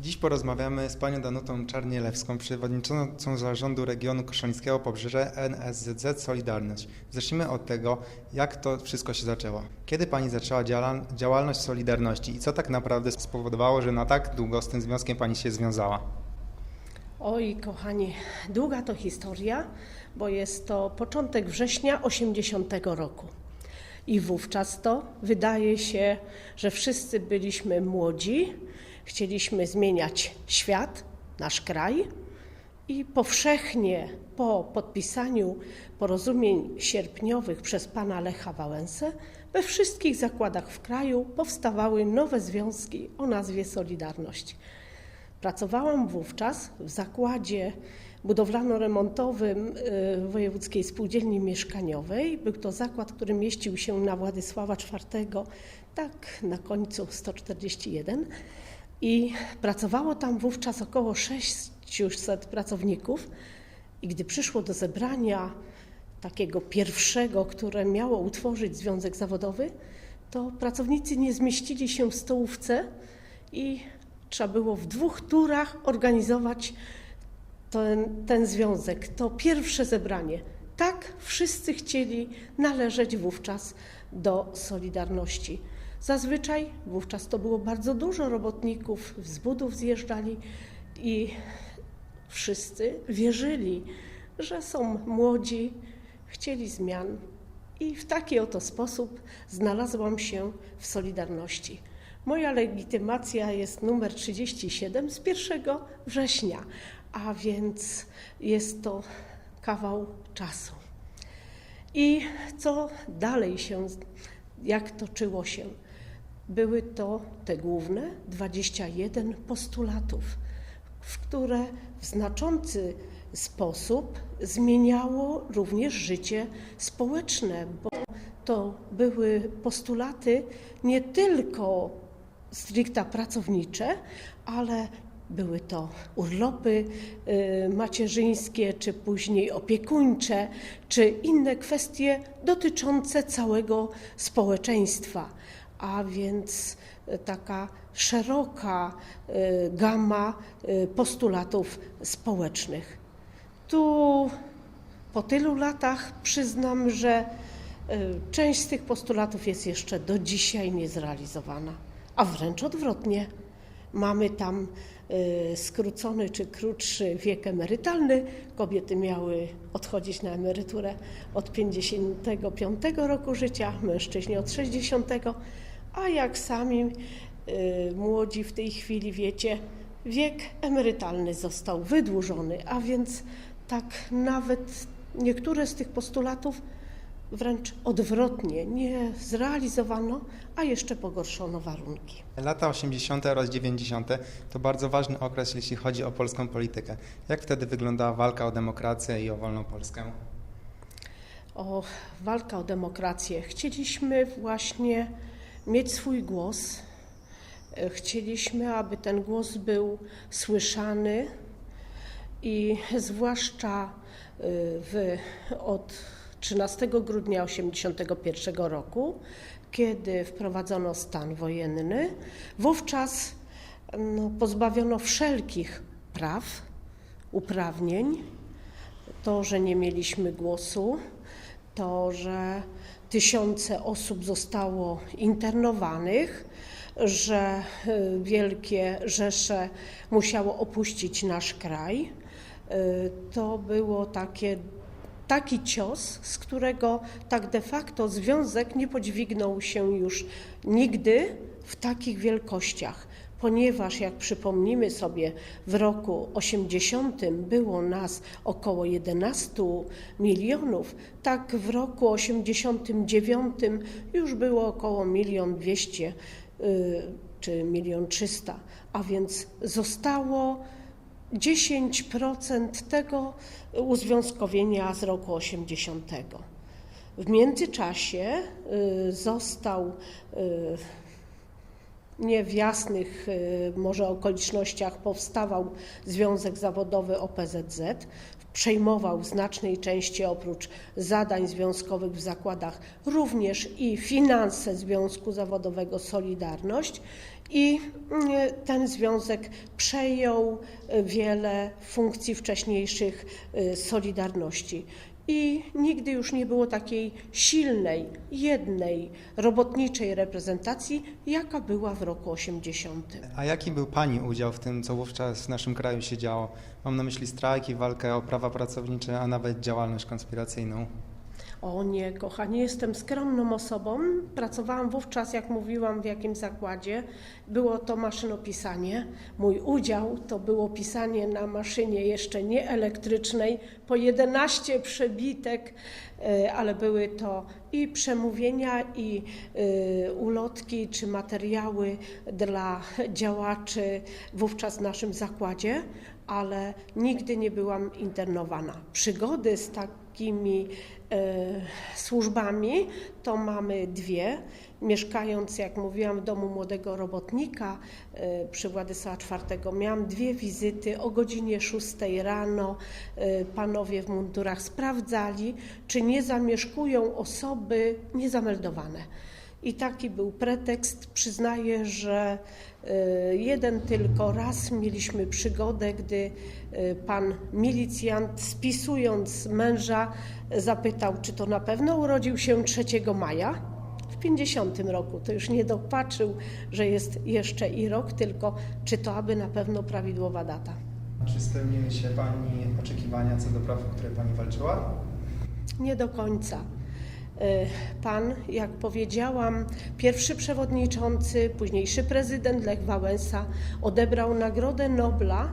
Dziś porozmawiamy z panią Danutą Czarnielewską, przewodniczącą zarządu regionu koszalińskiego Pobrzeże NSZZ Solidarność. Zacznijmy od tego, jak to wszystko się zaczęło. Kiedy pani zaczęła działalność Solidarności i co tak naprawdę spowodowało, że na tak długo z tym związkiem pani się związała? Oj, kochani, długa to historia, bo jest to początek września 80 roku. I wówczas to wydaje się, że wszyscy byliśmy młodzi, chcieliśmy zmieniać świat, nasz kraj i powszechnie po podpisaniu porozumień sierpniowych przez pana Lecha Wałęsę we wszystkich zakładach w kraju powstawały nowe związki o nazwie Solidarność. Pracowałam wówczas w zakładzie budowlano-remontowym y, Wojewódzkiej Spółdzielni Mieszkaniowej. Był to zakład, który mieścił się na Władysława IV, tak na końcu 141. I pracowało tam wówczas około 600 pracowników. I gdy przyszło do zebrania takiego pierwszego, które miało utworzyć związek zawodowy, to pracownicy nie zmieścili się w stołówce i trzeba było w dwóch turach organizować ten, ten związek, to pierwsze zebranie. Tak wszyscy chcieli należeć wówczas do Solidarności. Zazwyczaj wówczas to było bardzo dużo robotników, z budów zjeżdżali i wszyscy wierzyli, że są młodzi, chcieli zmian. I w taki oto sposób znalazłam się w Solidarności. Moja legitymacja jest numer 37 z 1 września, a więc jest to kawał czasu. I co dalej się, jak toczyło się? Były to te główne 21 postulatów, w które w znaczący sposób zmieniało również życie społeczne, bo to były postulaty nie tylko stricte pracownicze, ale były to urlopy y, macierzyńskie, czy później opiekuńcze, czy inne kwestie dotyczące całego społeczeństwa, a więc y, taka szeroka y, gama y, postulatów społecznych. Tu po tylu latach przyznam, że część z tych postulatów jest jeszcze do dzisiaj niezrealizowana, a wręcz odwrotnie. Mamy tam skrócony czy krótszy wiek emerytalny. Kobiety miały odchodzić na emeryturę od 55 roku życia, mężczyźni od 60, a jak sami y, młodzi w tej chwili wiecie, wiek emerytalny został wydłużony, a więc tak nawet niektóre z tych postulatów wręcz odwrotnie nie zrealizowano, a jeszcze pogorszono warunki. Lata 80. oraz 90. to bardzo ważny okres, jeśli chodzi o polską politykę. Jak wtedy wyglądała walka o demokrację i o wolną Polskę? o walka o demokrację. Chcieliśmy właśnie mieć swój głos. Chcieliśmy, aby ten głos był słyszany i zwłaszcza y, w, od 13 grudnia 1981 roku, kiedy wprowadzono stan wojenny, wówczas no, pozbawiono wszelkich praw, uprawnień, to, że nie mieliśmy głosu, to, że tysiące osób zostało internowanych, że y, wielkie rzesze musiało opuścić nasz kraj. Y, To było takie, taki cios, z którego tak de facto związek nie podźwignął się już nigdy w takich wielkościach ponieważ jak przypomnimy sobie, w roku 80 było nas około 11 milionów, tak w roku 89 już było około milion 200 y, czy milion 300, a więc zostało 10% tego uzwiązkowienia z roku 80. W międzyczasie y, został y, nie w jasnych y, może okolicznościach powstawał Związek Zawodowy OPZZ, przejmował znacznej części oprócz zadań związkowych w zakładach również i finanse Związku Zawodowego Solidarność i y, ten związek przejął y, wiele funkcji wcześniejszych y, Solidarności. I nigdy już nie było takiej silnej, jednej robotniczej reprezentacji, jaka była w roku 80. A jaki był Pani udział w tym, co wówczas w naszym kraju się działo? Mam na myśli strajki, walkę o prawa pracownicze, a nawet działalność konspiracyjną. O nie, kochani, jestem skromną osobą. Pracowałam wówczas, jak mówiłam, w jakim zakładzie. Było to maszynopisanie. Mój udział to było pisanie na maszynie jeszcze nie elektrycznej, po 11 przebitek, e, ale były to i przemówienia, i e, ulotki, czy materiały dla działaczy wówczas w naszym zakładzie, ale nigdy nie byłam internowana. Przygody z takimi e, służbami to mamy dwie. Mieszkając, jak mówiłam, w domu młodego robotnika e, przy Władysława IV, miałam dwie wizyty o godzinie 6 rano. E, panowie w mundurach sprawdzali, czy nie zamieszkują osoby niezameldowane. I taki był pretekst. Przyznaję, że y, jeden tylko raz mieliśmy przygodę, gdy y, pan milicjant, spisując męża, zapytał, czy to na pewno urodził się 3 maja. W 50 roku to już nie dopatrzył, że jest jeszcze i rok, tylko czy to aby na pewno prawidłowa data. Czy spełniły się Pani oczekiwania co do praw, o które Pani walczyła? Nie do końca. Y, Pan, jak powiedziałam, pierwszy przewodniczący, późniejszy prezydent Lech Wałęsa odebrał Nagrodę Nobla.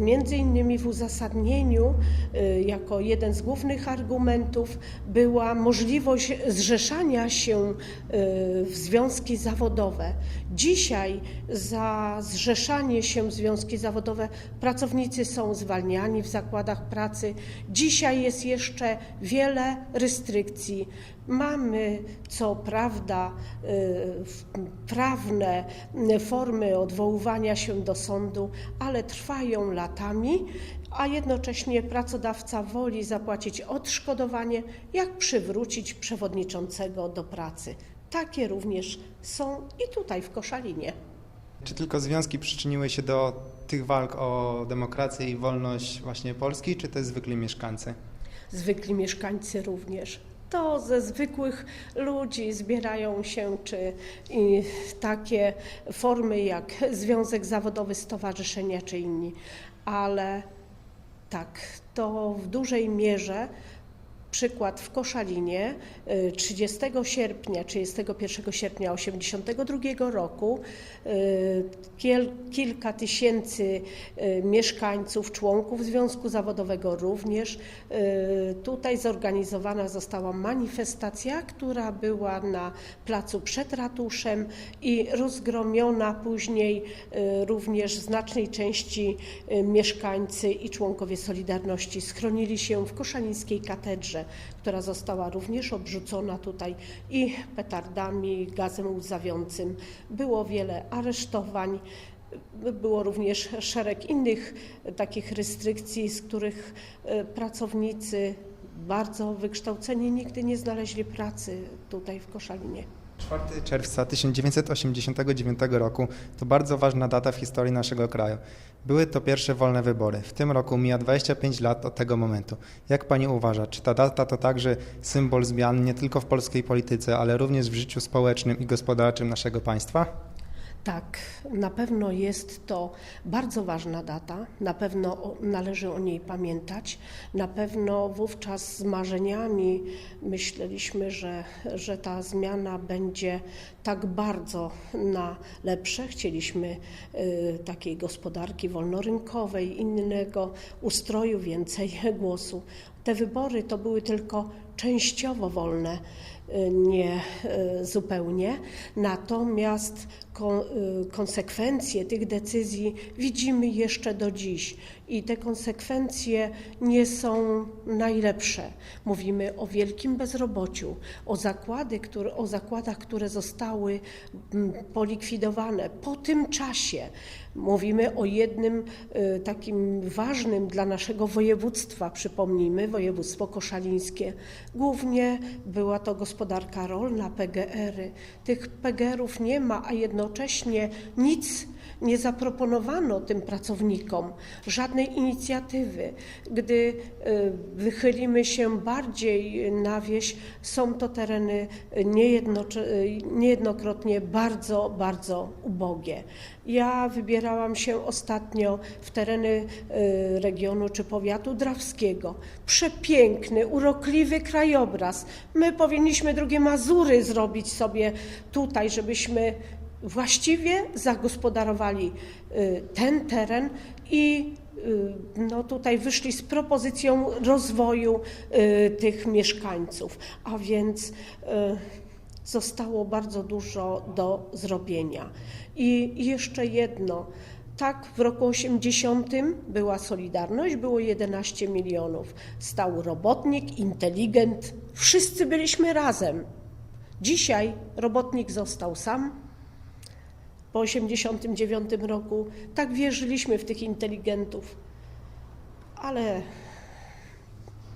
Między innymi w uzasadnieniu, y, jako jeden z głównych argumentów, była możliwość zrzeszania się y, w związki zawodowe. Dzisiaj za zrzeszanie się w związki zawodowe pracownicy są zwalniani w zakładach pracy. Dzisiaj jest jeszcze wiele restrykcji. Mamy co prawda y, prawne formy odwoływania się do sądu, ale trwają latami, a jednocześnie pracodawca woli zapłacić odszkodowanie, jak przywrócić przewodniczącego do pracy. Takie również są i tutaj w Koszalinie. Czy tylko związki przyczyniły się do tych walk o demokrację i wolność właśnie Polski, czy też zwykli mieszkańcy? zwykli mieszkańcy również. To ze zwykłych ludzi zbierają się, czy i takie formy jak Związek Zawodowy, Stowarzyszenia czy inni, ale tak, to w dużej mierze przykład w Koszalinie y, 30 sierpnia, 31 sierpnia 1982 roku y, kiel, kilka tysięcy y, mieszkańców, członków Związku Zawodowego również. y, Tutaj zorganizowana została manifestacja, która była na placu przed ratuszem i rozgromiona później y, również w znacznej części y, mieszkańcy i członkowie Solidarności schronili się w koszalińskiej katedrze, która została również obrzucona tutaj i petardami, gazem łzawiącym. Było wiele aresztowań. Było również szereg innych takich restrykcji, z których e, pracownicy bardzo wykształceni nigdy nie znaleźli pracy tutaj w Koszalinie. 4 czerwca 1989 roku to bardzo ważna data w historii naszego kraju. Były to pierwsze wolne wybory. W tym roku mija 25 lat od tego momentu. Jak pani uważa, czy ta data to także symbol zmian nie tylko w polskiej polityce, ale również w życiu społecznym i gospodarczym naszego państwa? Tak, na pewno jest to bardzo ważna data, na pewno należy o niej pamiętać. Na pewno wówczas z marzeniami myśleliśmy, że, że ta zmiana będzie tak bardzo na lepsze. Chcieliśmy y, takiej gospodarki wolnorynkowej, innego ustroju, więcej głosu. Te wybory to były tylko częściowo wolne. Nie y, zupełnie. Natomiast y, konsekwencje tych decyzji widzimy jeszcze do dziś i te konsekwencje nie są najlepsze. Mówimy o wielkim bezrobociu, o, zakłady, które, o zakładach, które zostały mm, polikwidowane po tym czasie. Mówimy o jednym y, takim ważnym dla naszego województwa, przypomnijmy, województwo koszalińskie. Głównie była to gospodarka rolna, PGR-y. Tych PGR-ów nie ma, a jednocześnie nic nie zaproponowano tym pracownikom, żadnej inicjatywy. Gdy y, wychylimy się bardziej na wieś, są to tereny niejednokrotnie bardzo, bardzo ubogie. Ja wybierałam się ostatnio w tereny y, regionu czy powiatu drawskiego. Przepiękny, urokliwy krajobraz. My powinniśmy drugie Mazury zrobić sobie tutaj, żebyśmy właściwie zagospodarowali y, ten teren i no tutaj wyszli z propozycją rozwoju y, tych mieszkańców, a więc y, zostało bardzo dużo do zrobienia. I jeszcze jedno. Tak, w roku 80 była Solidarność, było 11 milionów. Stał robotnik, inteligent, wszyscy byliśmy razem. Dzisiaj robotnik został sam, po 1989 roku. Tak wierzyliśmy w tych inteligentów, ale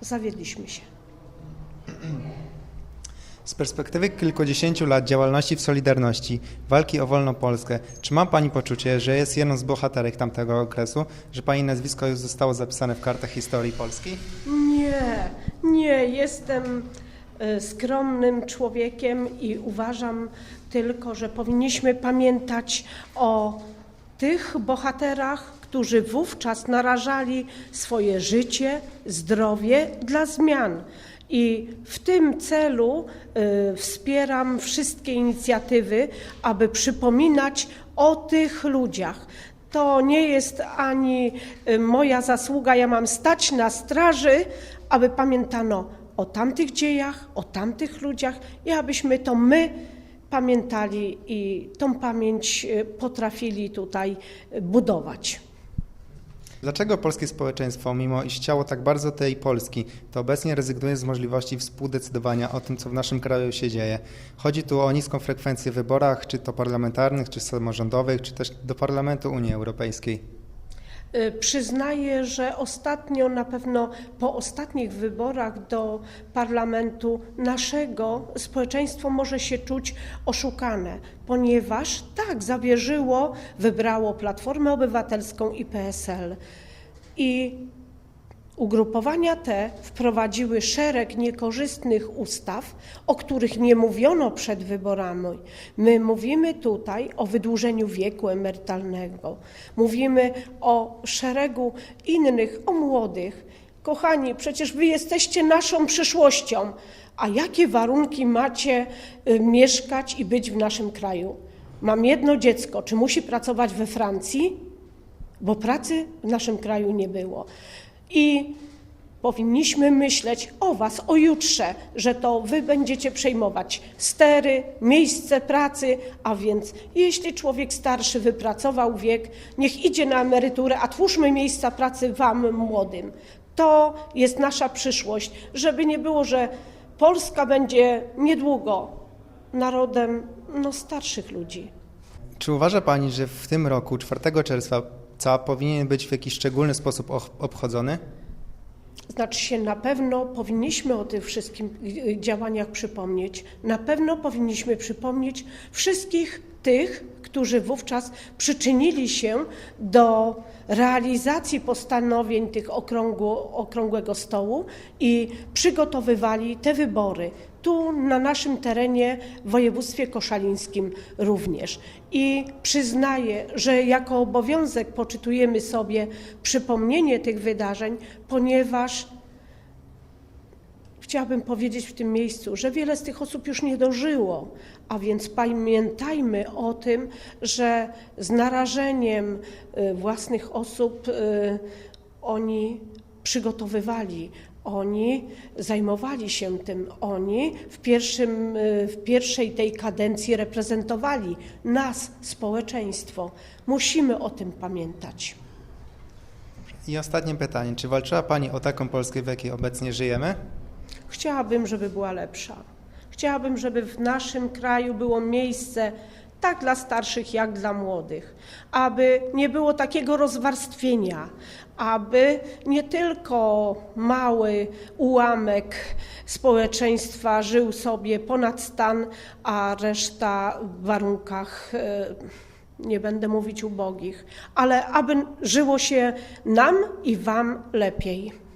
zawiedliśmy się. Z perspektywy kilkudziesięciu lat działalności w Solidarności, walki o wolną Polskę, czy ma Pani poczucie, że jest jedną z bohaterek tamtego okresu, że Pani nazwisko już zostało zapisane w kartach historii Polski? Nie, nie, jestem skromnym człowiekiem i uważam tylko, że powinniśmy pamiętać o tych bohaterach, którzy wówczas narażali swoje życie, zdrowie dla zmian. I w tym celu y, wspieram wszystkie inicjatywy, aby przypominać o tych ludziach. To nie jest ani y, moja zasługa, ja mam stać na straży, aby pamiętano o tamtych dziejach, o tamtych ludziach i abyśmy to my pamiętali i tą pamięć y, potrafili tutaj y, budować. Dlaczego polskie społeczeństwo, mimo iż chciało tak bardzo tej Polski, to obecnie rezygnuje z możliwości współdecydowania o tym, co w naszym kraju się dzieje? Chodzi tu o niską frekwencję w wyborach, czy to parlamentarnych, czy samorządowych, czy też do Parlamentu Unii Europejskiej. Y, Przyznaję, że ostatnio, na pewno po ostatnich wyborach do parlamentu naszego społeczeństwo może się czuć oszukane, ponieważ tak zawierzyło, wybrało Platformę Obywatelską i PSL. I Ugrupowania te wprowadziły szereg niekorzystnych ustaw, o których nie mówiono przed wyborami. My mówimy tutaj o wydłużeniu wieku emerytalnego, mówimy o szeregu innych, o młodych. Kochani, przecież wy jesteście naszą przyszłością, a jakie warunki macie y, mieszkać i być w naszym kraju? Mam jedno dziecko, czy musi pracować we Francji? Bo pracy w naszym kraju nie było. I powinniśmy myśleć o Was, o jutrze, że to Wy będziecie przejmować stery, miejsce pracy, a więc jeśli człowiek starszy wypracował wiek, niech idzie na emeryturę, a twórzmy miejsca pracy Wam młodym. To jest nasza przyszłość, żeby nie było, że Polska będzie niedługo narodem no, starszych ludzi. Czy uważa Pani, że w tym roku, 4 czerwca, powinien być w jakiś szczególny sposób obchodzony? Znaczy się, na pewno powinniśmy o tych wszystkich y, działaniach przypomnieć. Na pewno powinniśmy przypomnieć wszystkich tych, którzy wówczas przyczynili się do realizacji postanowień tych okrągło, okrągłego stołu i przygotowywali te wybory. Tu na naszym terenie, w województwie koszalińskim również. I przyznaję, że jako obowiązek poczytujemy sobie przypomnienie tych wydarzeń, ponieważ chciałabym powiedzieć w tym miejscu, że wiele z tych osób już nie dożyło, a więc pamiętajmy o tym, że z narażeniem y, własnych osób y, oni przygotowywali Oni zajmowali się tym, oni w, pierwszym, y, w pierwszej tej kadencji reprezentowali nas, społeczeństwo. Musimy o tym pamiętać. I ostatnie pytanie. Czy walczyła Pani o taką Polskę, w jakiej obecnie żyjemy? Chciałabym, żeby była lepsza. Chciałabym, żeby w naszym kraju było miejsce tak dla starszych, jak dla młodych, aby nie było takiego rozwarstwienia, aby nie tylko mały ułamek społeczeństwa żył sobie ponad stan, a reszta w warunkach, e, nie będę mówić ubogich, ale aby żyło się nam i Wam lepiej.